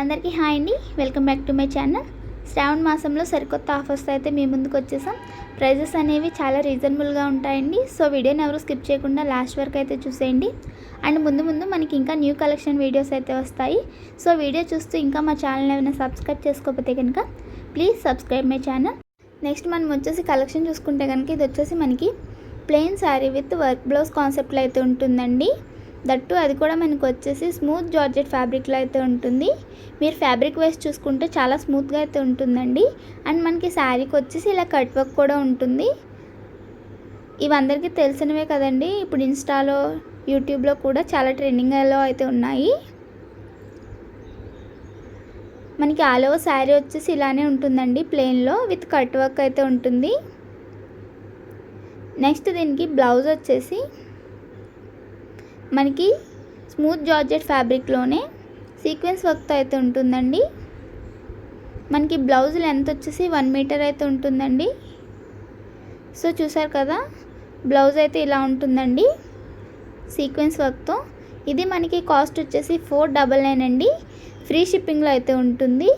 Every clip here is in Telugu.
అందరికీ హాయ్ అండి. Welcome back to my channel. Shravana మాసంలో సరికొత్త ఆఫర్స్ అయితే మీ ముందుకు వచ్చేసాం. ప్రైజెస్ అనేవి చాలా రీజనబుల్గా ఉంటాయండి. సో వీడియోని ఎవరు స్కిప్ చేయకుండా లాస్ట్ వరకు అయితే చూసేయండి. అండ్ ముందు ముందు మనకి ఇంకా న్యూ కలెక్షన్ వీడియోస్ అయితే వస్తాయి. సో వీడియో చూస్తూ ఇంకా మా ఛానల్ ఏమైనా సబ్స్క్రైబ్ చేసుకోకపోతే కనుక please subscribe my channel. Next మనం వచ్చేసి కలెక్షన్ చూసుకుంటే కనుక ఇది వచ్చేసి మనకి plain sari with work blouse కాన్సెప్ట్లో అయితే ఉంటుందండి. దట్టు అది కూడా మనకు వచ్చేసి స్మూత్ జార్జెట్ ఫ్యాబ్రిక్లో అయితే ఉంటుంది. మీరు ఫ్యాబ్రిక్ వైస్ చూసుకుంటే చాలా స్మూత్గా అయితే ఉంటుందండి. అండ్ మనకి శారీకి వచ్చేసి ఇలా కట్ వర్క్ కూడా ఉంటుంది. ఇవందరికీ తెలిసినవే కదండి. ఇప్పుడు ఇన్స్టాలో యూట్యూబ్లో కూడా చాలా ట్రెండింగ్లో అయితే ఉన్నాయి. మనకి ఆల్ ఓవర్ శారీ వచ్చేసి ఇలానే ఉంటుందండి ప్లెయిన్లో విత్ కట్ వర్క్ అయితే ఉంటుంది. నెక్స్ట్ దీనికి బ్లౌజ్ వచ్చేసి మనకి స్మూత్ జార్జెట్ ఫ్యాబ్రిక్లోనే సీక్వెన్స్ వర్క్తో అయితే ఉంటుందండి. మనకి బ్లౌజ్ లెంత్ వచ్చేసి వన్ మీటర్ అయితే ఉంటుందండి. సో చూసారు కదా బ్లౌజ్ అయితే ఇలా ఉంటుందండి సీక్వెన్స్ వర్క్తో ఇది మనకి కాస్ట్ వచ్చేసి ఫోర్ డబల్ నైన్ అండి. ఫ్రీ షిప్పింగ్లో అయితే ఉంటుంది.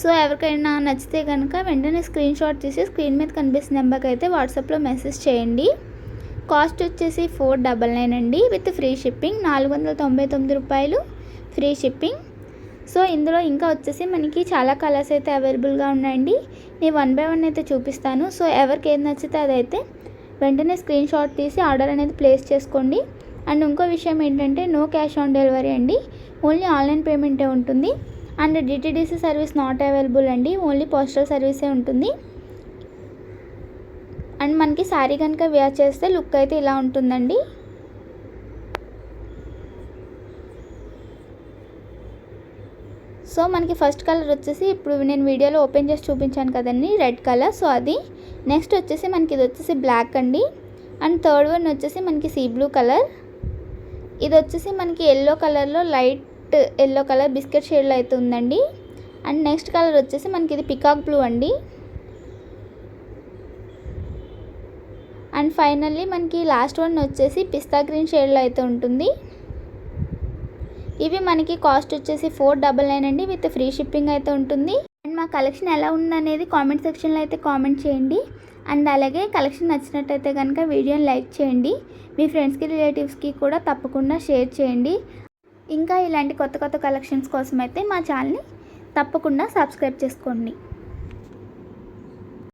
సో ఎవరికైనా నచ్చితే కనుక వెంటనే స్క్రీన్ షాట్ తీసి స్క్రీన్ మీద కనిపిస్తున్న నెంబర్కి అయితే వాట్సాప్లో మెసేజ్ చేయండి. కాస్ట్ వచ్చేసి ఫోర్ డబల్ నైన్ అండి విత్ ఫ్రీ షిప్పింగ్ నాలుగు వందల తొంభై తొమ్మిది రూపాయలు ఫ్రీ షిప్పింగ్. సో ఇందులో ఇంకా వచ్చేసి మనకి చాలా కలర్స్ అయితే అవైలబుల్గా ఉన్నాయండి. నేను వన్ బై వన్ అయితే చూపిస్తాను. సో ఎవరికి ఏది నచ్చితే అదైతే వెంటనే స్క్రీన్ షాట్ తీసి ఆర్డర్ అనేది ప్లేస్ చేసుకోండి. అండ్ ఇంకో విషయం ఏంటంటే నో క్యాష్ ఆన్ డెలివరీ అండి. ఓన్లీ ఆన్లైన్ పేమెంటే ఉంటుంది. And DTDC service not available అండి. ఓన్లీ పోస్టల్ సర్వీసే ఉంటుంది. అండ్ మనకి శారీ కనుక వేర్ చేస్తే లుక్ అయితే ఇలా ఉంటుందండి. సో మనకి ఫస్ట్ కలర్ వచ్చేసి ఇప్పుడు నేను వీడియోలో ఓపెన్ చేసి చూపించాను కదండి రెడ్ కలర్ సో అది నెక్స్ట్ వచ్చేసి మనకి ఇది వచ్చేసి బ్లాక్ అండి. అండ్ థర్డ్ వన్ వచ్చేసి మనకి సీ బ్లూ కలర్ ఇది వచ్చేసి మనకి ఎల్లో కలర్లో లైట్ ఎల్లో కలర్ బిస్కెట్ షేడ్లో అయితే ఉందండి. అండ్ నెక్స్ట్ కలర్ వచ్చేసి మనకి ఇది పికాక్ బ్లూ అండి. అండ్ ఫైనల్లీ మనకి లాస్ట్ వన్ వచ్చేసి పిస్తా గ్రీన్ షేడ్లో అయితే ఉంటుంది. ఇవి మనకి కాస్ట్ వచ్చేసి ఫోర్ డబల్ నైన్ అండి విత్ ఫ్రీ షిప్పింగ్ అయితే ఉంటుంది. అండ్ మా కలెక్షన్ ఎలా ఉందనేది కామెంట్ సెక్షన్లో అయితే కామెంట్ చేయండి. అండ్ అలాగే కలెక్షన్ నచ్చినట్టయితే కనుక వీడియోని లైక్ చేయండి. మీ ఫ్రెండ్స్కి రిలేటివ్స్కి కూడా తప్పకుండా షేర్ చేయండి. ఇంకా ఇలాంటి కొత్త కొత్త కలెక్షన్స్ కోసం అయితే మా ఛానల్ని తప్పకుండా సబ్స్క్రైబ్ చేసుకోండి.